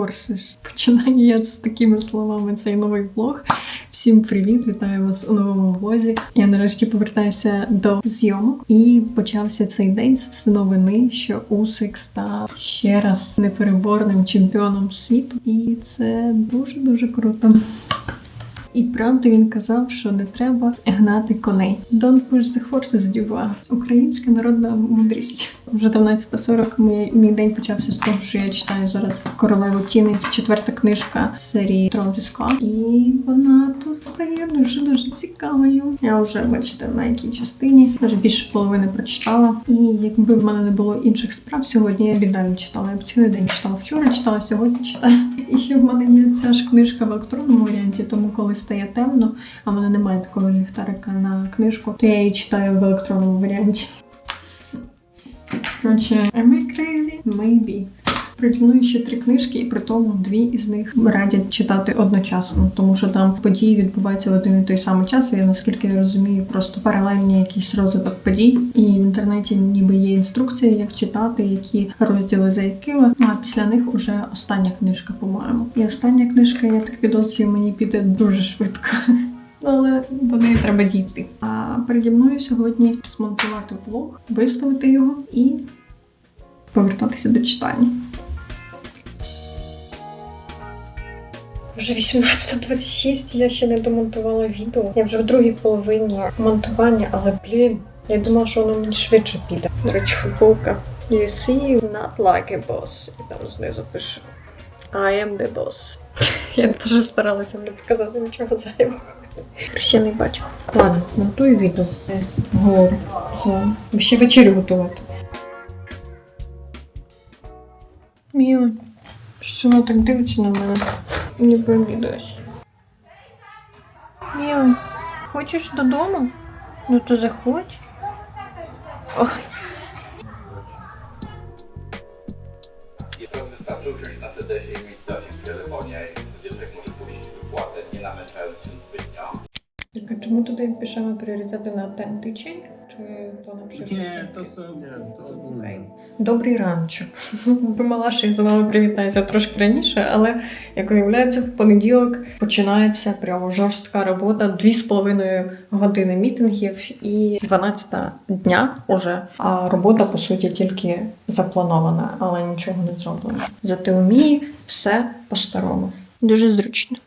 Horses. Починаю я з такими словами цей новий влог. Всім привіт! Вітаю вас у новому влозі. Я нарешті повертаюся до зйомок і почався цей день з новини, що Усик став ще раз непереборним чемпіоном світу, і це дуже дуже круто. І правда він казав, що не треба гнати коней. Don't push the horses, дюва. Українська народна мудрість. Вже 12.40 мій, день почався з того, що я читаю зараз королеву тіни. Четверта книжка серії Трон. І вона тут стає дуже дуже цікавою. Я вже бачите на якій частині вже більше половини прочитала. І якби в мене не було інших справ сьогодні, я б і далі читала. Я б цілий день читала вчора, читала сьогодні, читаю. І ще в мене є ця ж книжка в електронному варіанті, тому коли стає темно, а в мене немає такого ліхтарика на книжку, то я її читаю в електронному варіанті. Коротше, am I crazy? Maybe. Мною ще три книжки, і при тому дві із них радять читати одночасно, тому що там події відбуваються в один і той самий час. І наскільки я розумію, просто паралельні якийсь розвиток подій. І в інтернеті ніби є інструкція, як читати, які розділи за якими. А після них уже остання книжка, по-моєму. І остання книжка, я так підозрюю, мені піде дуже швидко. Але до неї треба дійти. А переді мною сьогодні змонтувати влог, виставити його і повертатися до читання. Вже 18.26, я ще не домонтувала відео. Я вже в другій половині монтування, але блін, я думала, що воно мені швидше піде. До речі, футболка. You see, not like a boss. І там знизу пише I am the boss. Я дуже старалася не показати нічого зайвого. Хрещений батько. Ладно, монтую відео. Говорю з вами. Ще вечерю готувати. Міло. Що вона так дивиться на мене? Ніби обідаюсь. Міло, хочеш додому? Ну то заходь. Ой. I to wystarczy usiąść na Так, а чому туди пишемо пріоритети на ten тиждень? Чи то на przyszłość? Nie, to są, nie, to. Добрий ранчо. Думала, що я з вами привітаюся трошки раніше, але як виявляється, в понеділок починається прямо жорстка робота. Дві з половиною години мітингів і 12 дня уже. А робота по суті тільки запланована, але нічого не зроблено. Зате вміє все по-старому. Дуже зручно.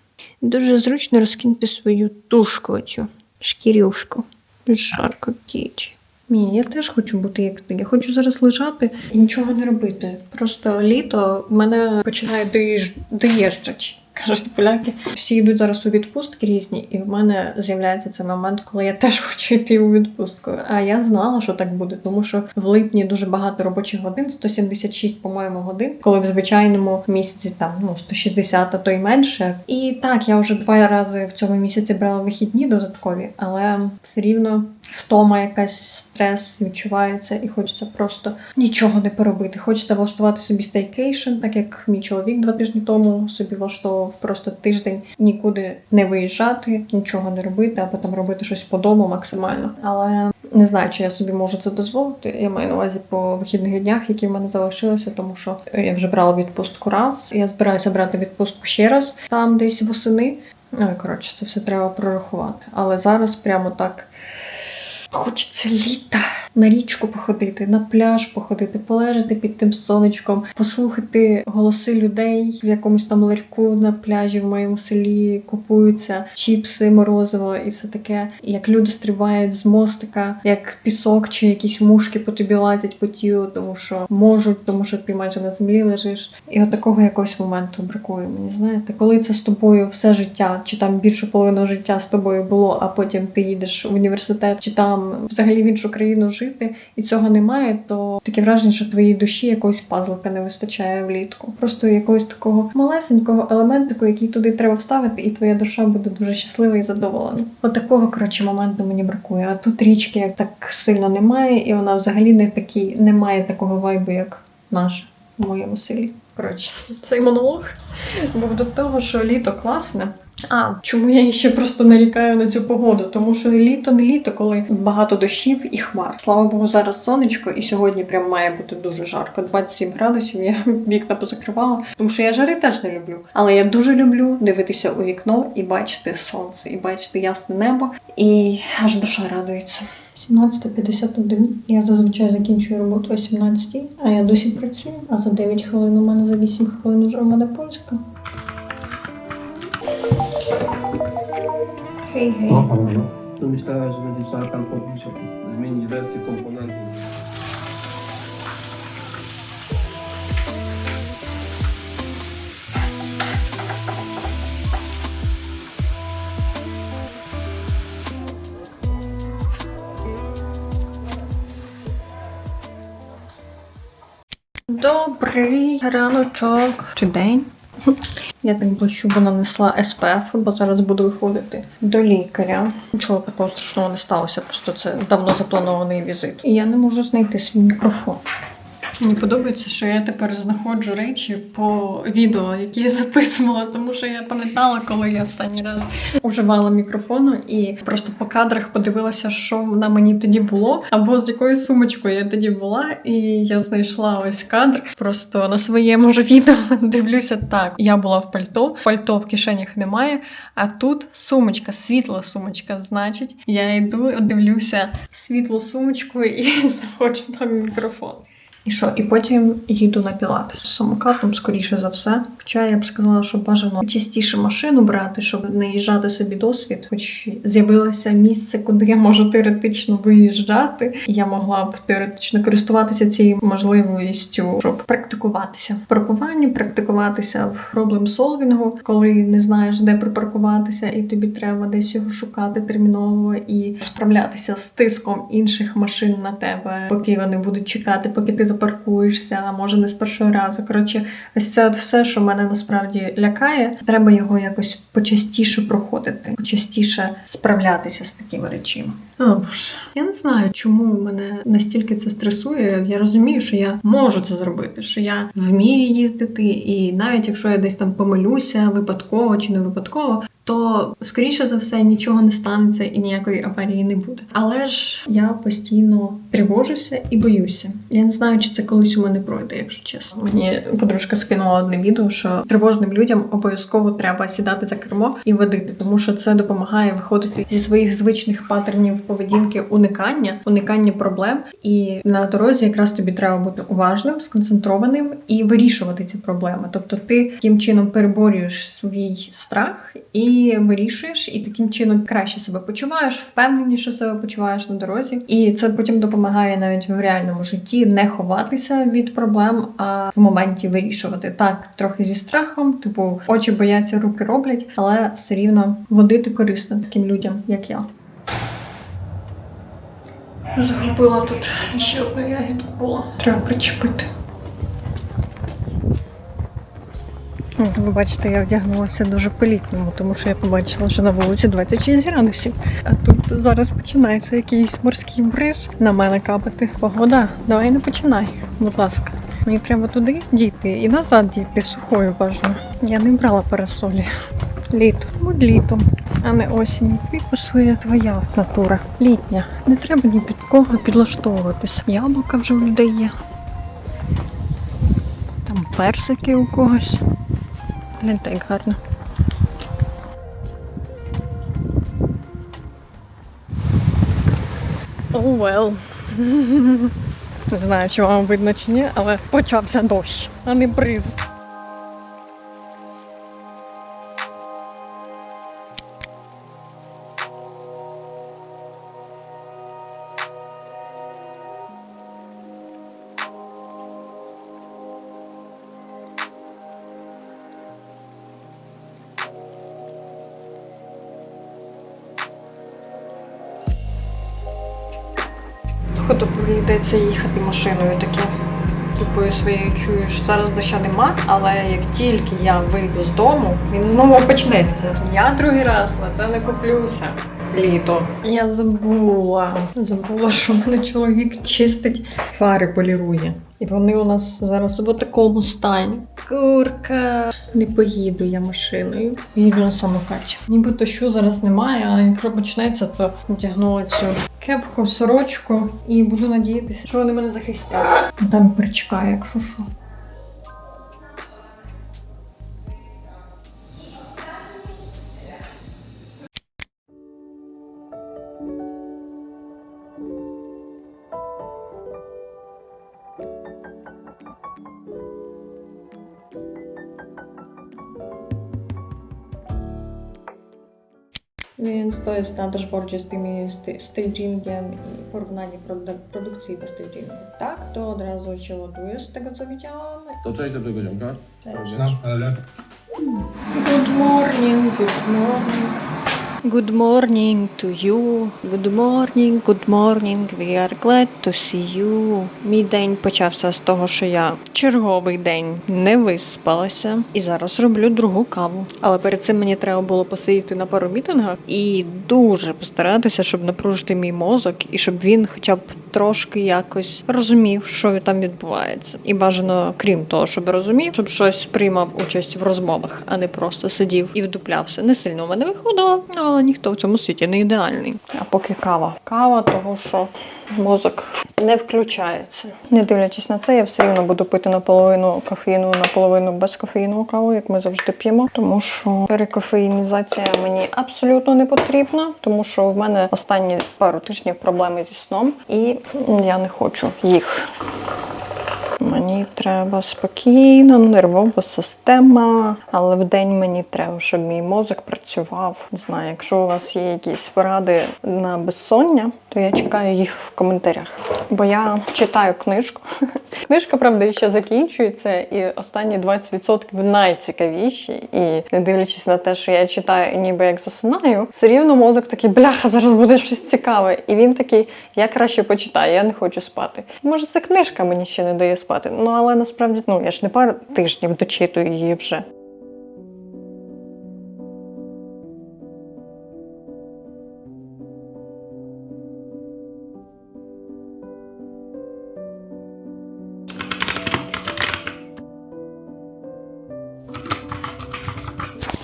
Дуже зручно розкинути свою тушку, оцю шкірюшку. Жарко тічі. Ні, я теж хочу бути як ти. Я хочу зараз лежати і нічого не робити. Просто літо мене починає доїж... доїжджати. Кажуть поляки, всі йдуть зараз у відпустки різні, і в мене з'являється цей момент, коли я теж хочу йти у відпустку. А я знала, що так буде, тому що в липні дуже багато робочих годин, 176, по-моєму, годин, коли в звичайному місяці там ну 160, а то й менше. І так, я вже два рази в цьому місяці брала вихідні додаткові, але все рівно втома якась стрес відчувається, і хочеться просто нічого не поробити. Хочеться влаштувати собі стейкейшн, так як мій чоловік два тижні тому собі влаштовував просто тиждень нікуди не виїжджати, нічого не робити, а потім робити щось по дому максимально. Але не знаю, чи я собі можу це дозволити. Я маю на увазі по вихідних днях, які в мене залишилися, тому що я вже брала відпустку раз. Я збираюся брати відпустку ще раз там десь восени. Ой, коротше, це все треба прорахувати. Але зараз прямо так. Хочеться літа на річку походити, на пляж походити, полежати під тим сонечком, послухати голоси людей в якомусь там ларьку на пляжі в моєму селі купуються чіпси, морозиво і все таке. Як люди стрибають з мостика, як пісок чи якісь мушки по тобі лазять по тілу, тому що можуть, тому що ти майже на землі лежиш. І от такого якогось моменту бракує мені. Знаєте, коли це з тобою все життя, чи там більшу половину життя з тобою було, а потім ти їдеш в університет, чи там взагалі в іншу країну жити, і цього немає, то таке враження, що твоїй душі якогось пазлика не вистачає влітку. Просто якогось такого малесенького елементику, який туди треба вставити, і твоя душа буде дуже щаслива і задоволена. От такого коротше моменту мені бракує. А тут річки так сильно немає, і вона взагалі не такий, не має такого вайбу, як наша в моєму селі. Коротше, цей монолог був до того, що літо класне. А чому я ще просто нарікаю на цю погоду? Тому що літо не літо, коли багато дощів і хмар. Слава Богу, зараз сонечко, і сьогодні прям має бути дуже жарко. 27 градусів. Я вікна позакривала, тому що я жари теж не люблю. Але я дуже люблю дивитися у вікно і бачити сонце, і бачити ясне небо, і аж душа радується. 17.51. Я зазвичай закінчую роботу о 17, а я досі працюю. А за 9 хвилин у мене за 8 хвилин уже в мене польська. Myślałem, że będzie trzeba tam podbić, zmienić wersję komponentów. Добрий раночок чи день. Я так бачу, бо нанесла СПФ, бо зараз буду виходити до лікаря. Нічого такого страшного не сталося, просто це давно запланований візит. І я не можу знайти свій мікрофон. Мені подобається, що я тепер знаходжу речі по відео, які я записувала, тому що я пам'ятала, коли я останній раз уживала мікрофону і просто по кадрах подивилася, що на мені тоді було, або з якою сумочкою я тоді була, і я знайшла ось кадр. Просто на своєму ж відео дивлюся так. Я була в пальто, пальто в кишенях немає, а тут сумочка, світла сумочка. Значить, я йду, дивлюся світлу сумочку і знаходжу там мікрофон. І що? І потім їду на пілатес самокатом, скоріше за все. Хоча я б сказала, що бажано частіше машину брати, щоб не їжджати собі досвід, хоч з'явилося місце, куди я можу теоретично виїжджати, і я могла б теоретично користуватися цією можливістю, щоб практикуватися в паркуванні, практикуватися в проблем солвінгу, коли не знаєш, де припаркуватися, і тобі треба десь його шукати терміново і справлятися з тиском інших машин на тебе, поки вони будуть чекати, поки ти запаркуєшся, а може не з першого разу. Коротше, ось це от все, що мене насправді лякає. Треба його якось почастіше проходити, почастіше справлятися з такими речами. О, Боже. Я не знаю, чому мене настільки це стресує. Я розумію, що я можу це зробити, що я вмію їздити, і навіть якщо я десь там помилюся випадково чи не випадково, то скоріше за все нічого не станеться і ніякої аварії не буде. Але ж я постійно тривожуся і боюся. Я не знаю, чи це колись у мене пройде, якщо чесно. Мені подружка скинула одне відео, що тривожним людям обов'язково треба сідати за кермо і водити, тому що це допомагає виходити зі своїх звичних паттернів поведінки уникання, уникання проблем. І на дорозі якраз тобі треба бути уважним, сконцентрованим і вирішувати ці проблеми. Тобто, ти таким чином переборюєш свій страх і вирішуєш, і таким чином краще себе почуваєш, впевненіше себе почуваєш на дорозі. І це потім допомагає навіть в реальному житті не ховатися від проблем, а в моменті вирішувати. Так, трохи зі страхом, типу очі бояться, руки роблять, але все рівно водити корисно таким людям, як я. Загубила тут ще одну ягідку була. Треба причепити. Як ви бачите, я вдягнулася дуже по-літньому, тому що я побачила, що на вулиці 26 градусів. А тут зараз починається якийсь морський бриз на мене капати. Погода, давай не починай, будь ласка. Мені треба туди дійти і назад дійти сухою бажано. Я не брала парасолі. Літо, будь літом, а не осінь. І пасує твоя натура. Літня. Не треба ні під кого підлаштовуватись. Яблука вже в людей є. Там персики у когось. Гляньте, як гарно. Oh well. Не знаю, чи вам видно чи ні, але почався дощ, а не бриз. Коли йдеться їхати машиною таке. Тупою своєю чуєш, зараз доща нема, але як тільки я вийду з дому, він знову почнеться. Я другий раз на це не куплюся. Літо. Я забула. Забула, що в мене чоловік чистить фари полірує. І вони у нас зараз в такому стані. Курка. Не поїду я машиною. Їду на самокаті. Нібито що зараз немає, а якщо почнеться, то вдягнула цю кепку, сорочку і буду надіятися, що вони мене захистять. Там причекає, якщо що. Więc to jest na dashboardzie z tymi st- stagingiem i porównanie produ- produkcji do stagingu. Tak, to od razu się ładuje z tego co widziałam. To cześć, dobrego dziąka. Cześć. Good morning, good morning. Good morning to you. Good morning, good morning. We are glad to see you. Мій день почався з того, що я черговий день не виспалася і зараз роблю другу каву. Але перед цим мені треба було посидіти на пару мітингах і дуже постаратися, щоб напружити мій мозок, і щоб він хоча б трошки якось розумів, що там відбувається. І бажано, крім того, щоб розумів, щоб щось приймав участь в розмовах, а не просто сидів і вдуплявся. Не сильно в мене виходило, але ніхто в цьому світі не ідеальний. А поки кава. Кава, того що мозок не включається. Не дивлячись на це, я все рівно буду пити наполовину кофеїну, наполовину безкофеїнову каву, як ми завжди п'ємо. Тому що перекофеїнізація мені абсолютно не потрібна, тому що в мене останні пару тижнів проблеми зі сном, і я не хочу їх. Мені треба спокійно, нервова система, але в день мені треба, щоб мій мозок працював. Не знаю, якщо у вас є якісь поради на безсоння, то я чекаю їх в коментарях. Бо я читаю книжку. Книжка, правда, ще закінчується, і останні 20% найцікавіші. І не дивлячись на те, що я читаю, ніби як засинаю, все рівно мозок такий, бляха, зараз буде щось цікаве. І він такий, я краще почитаю, я не хочу спати. Може, це книжка мені ще не дає спати. Ну але насправді ну я ж не пару тижнів дочитую її вже.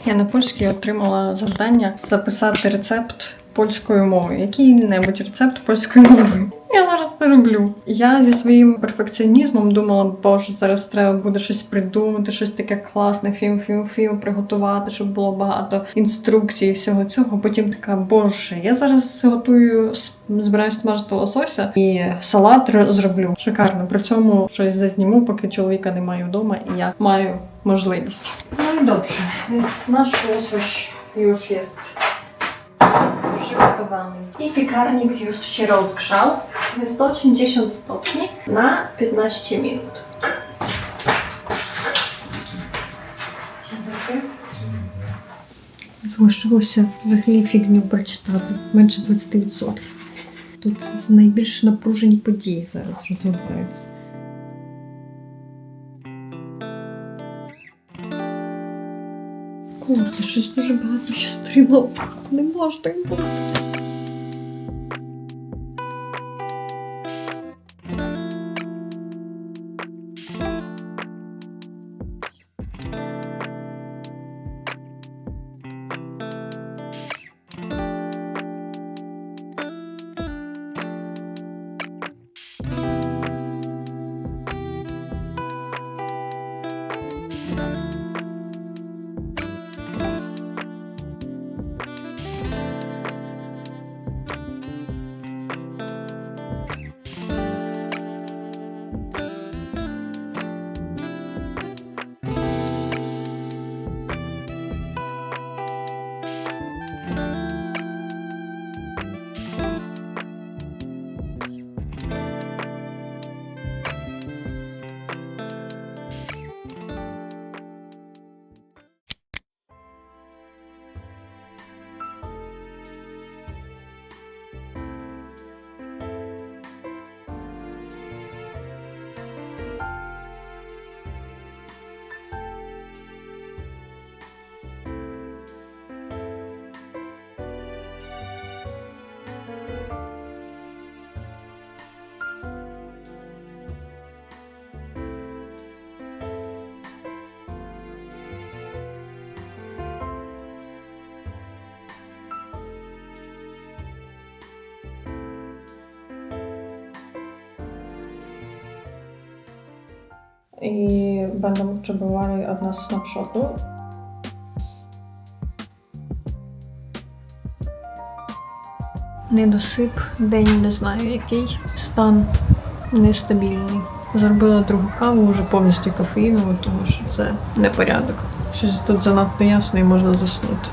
Я на польській отримала завдання записати рецепт польською мовою. Який-небудь рецепт польською мовою. Я зараз це роблю. Я зі своїм перфекціонізмом думала, боже, зараз треба буде щось придумати, щось таке класне, фільм приготувати, щоб було багато інструкцій і всього цього. Потім така, боже, я зараз готую, збираюсь смажити лосося і салат зроблю. Шикарно. При цьому щось зазніму, поки чоловіка немає вдома, і я маю можливість. Ну i dobrze, więc nasz łosoś już jest przygotowany. I piekarnik już się rozgrzał. Jest 180 stopni na 15 minut. Dzień dobry. Залишилося взагалі фігню прочитати. Менше 20%. Тут найбільш напружені події зараз розвиваються. Курва, щось дуже багато ще стрімало. Не може i będą potrzebowali od nas snapshotu. Недосип, день не знаю який, стан нестабільний. Зробила другу каву, вже повністю кофеїнову, тому що це непорядок. Щось тут занадто ясно і можна заснути.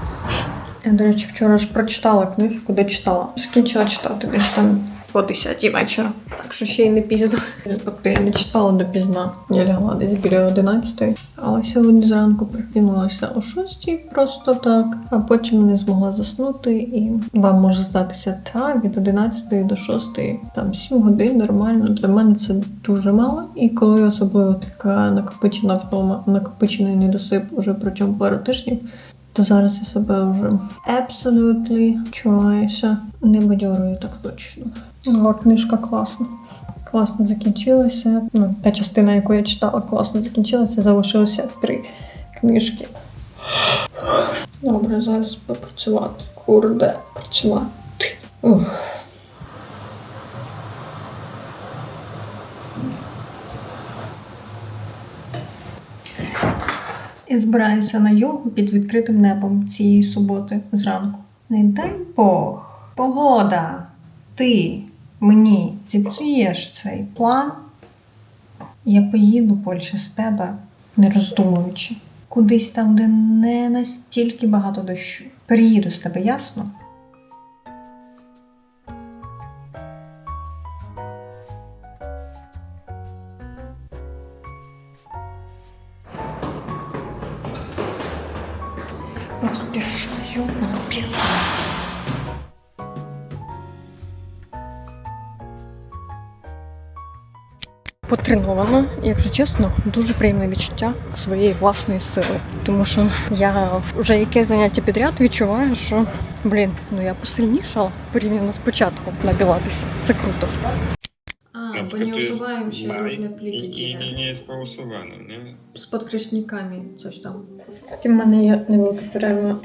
Я, до речі, вчора ж прочитала книжку, де читала. Скінчила читати десь там по 10 вечора. Так що ще й не пізно. Тобто я не читала допізна. Я лягла десь біля 11. Але сьогодні зранку прокинулася о 6 просто так, а потім не змогла заснути. І вам може здатися та від 11 до 6, там 7 годин нормально. Для мене це дуже мало. І коли особливо така накопичена втома, накопичений недосип уже протягом пару тижнів, то зараз я себе вже абсолютно чуваюся не бадьорою так точно. Але книжка класна. Класно закінчилася. Ну, та частина, яку я читала, класно закінчилася. Залишилося три книжки. Добре, зараз попрацювати. Курде, працювати. Ух. І збираюся на йогу під відкритим небом цієї суботи зранку. Не дай Бог, погода, ти мені зіпсуєш цей план. Я поїду Польщі з тебе, не роздумуючи. Кудись там, де не настільки багато дощу. Переїду з тебе, ясно? Потреновано, якщо чесно, дуже приємне відчуття своєї власної сили. Тому що я вже яке заняття підряд відчуваю, що блін, ну я посильнішала порівняно з початком на Пілатесі. Це круто. Na не pliki i, i dziwne. nie, nie jest pousuwane, з підкришниками, coś там. І в мене є невелика перерва.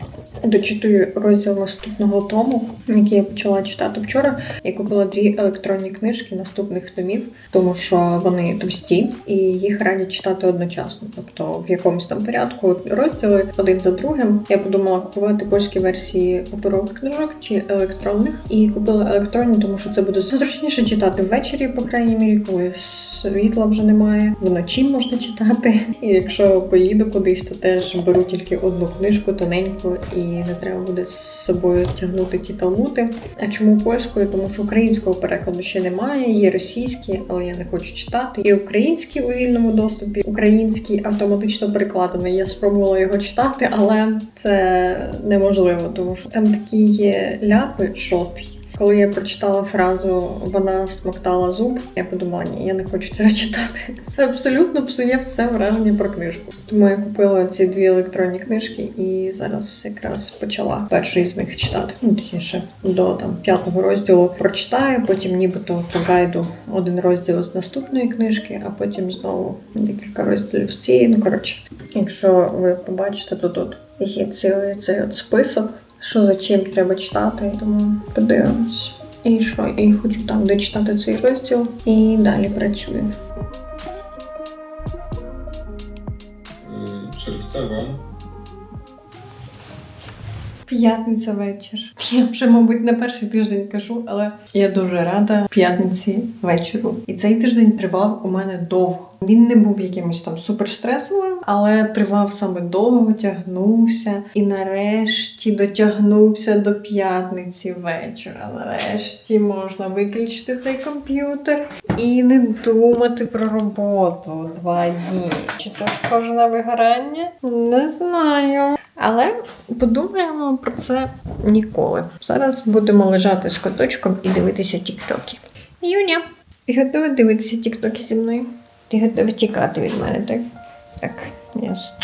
Дочитую розділ наступного тому, який я почала читати вчора. Я купила дві електронні книжки наступних томів, тому що вони товсті і їх радять читати одночасно. Тобто в якомусь там порядку розділи один за другим. Я подумала купувати польські версії паперових книжок чи електронних. І купила електронні, тому що це буде зручніше читати ввечері, по крайній мірі, коли світла вже немає. Вночі можна читати. І якщо поїду кудись, то теж беру тільки одну книжку тоненьку, і не треба буде з собою тягнути ті талмути. А чому польською? Тому що українського перекладу ще немає, є російські, але я не хочу читати. І український у вільному доступі, український автоматично перекладений. Я спробувала його читати, але це неможливо, тому що там такі є ляпи жорсткі. Коли я прочитала фразу вона смоктала зуб, я подумала, ні, я не хочу цього читати. Абсолютно псує все враження про книжку. Тому я купила ці дві електронні книжки і зараз якраз почала першу із них читати. Ну, точніше, до там п'ятого розділу прочитаю, потім нібито по гайду один розділ з наступної книжки, а потім знову декілька розділів з цієї. Ну коротше, якщо ви побачите, то тут є цілий цей от список що за чим треба читати, тому подивимось. І що, і хочу там дочитати цей розділ і далі працюю. Червця Czerwcowo. П'ятниця вечір. Я вже, мабуть, не перший тиждень кажу, але я дуже рада п'ятниці вечору. І цей тиждень тривав у мене довго. Він не був якимось там суперстресовим, але тривав саме довго, тягнувся і нарешті дотягнувся до п'ятниці вечора. Нарешті можна виключити цей комп'ютер і не думати про роботу два дні. Чи це схоже на вигорання? Не знаю. Але подумаємо про це ніколи. Зараз будемо лежати з коточком і дивитися тіктоки. Юня, ти готова дивитися тіктоки зі мною? Ти готова тікати від мене, так? Так, ясно.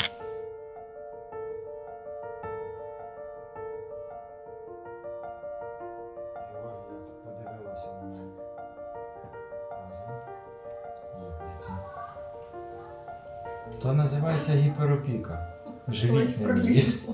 То називається гіперопіка. Живіть ліс.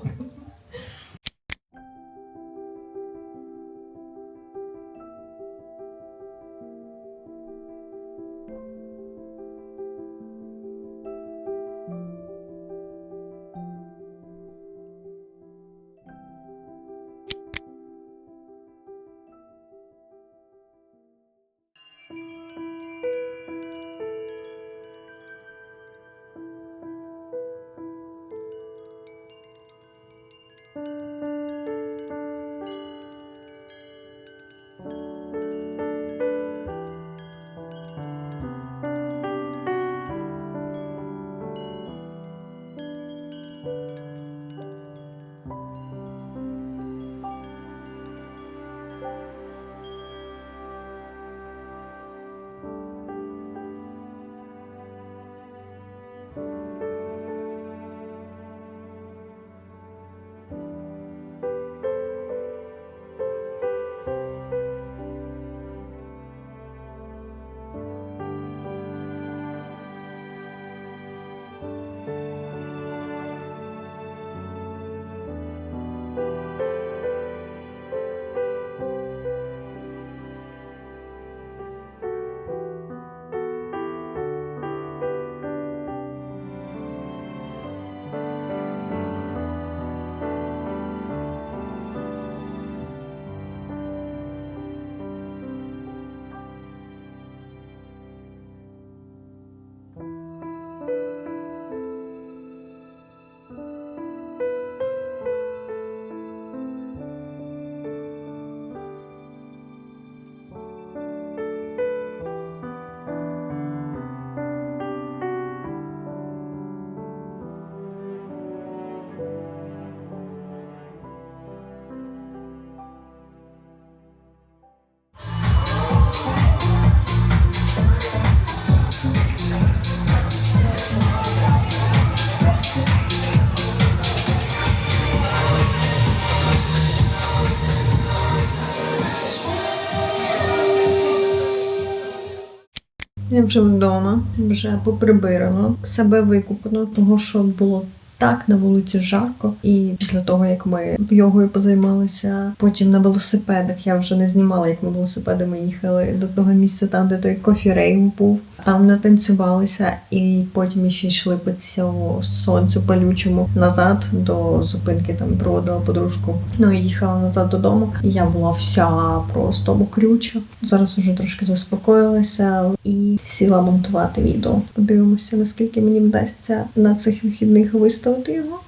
Я вже вдома, вже поприбирано, себе викупано, того що було. Так, на вулиці жарко, і після того як ми йогою позаймалися, потім на велосипедах я вже не знімала, як ми велосипедами їхали до того місця, там де той кофі-рейв був. Там натанцювалися, і потім ще йшли по цьому сонцю палючому назад до зупинки. Там проводила подружку. Ну і їхала назад додому. І я була вся просто мокрюча. Зараз уже трошки заспокоїлася і сіла монтувати відео. Подивимося, наскільки мені вдасться на цих вихідних виставити його.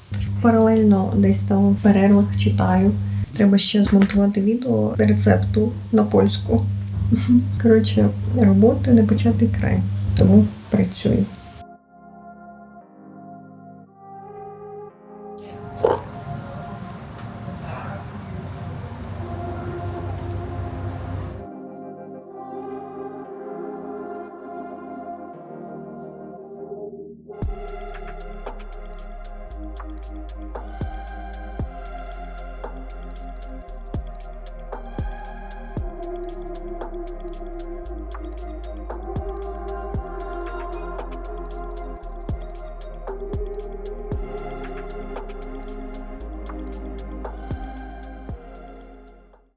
Паралельно десь там в перервах читаю. Треба ще змонтувати відео рецепту на польську. Коротше, роботи не початий край, тому працюю.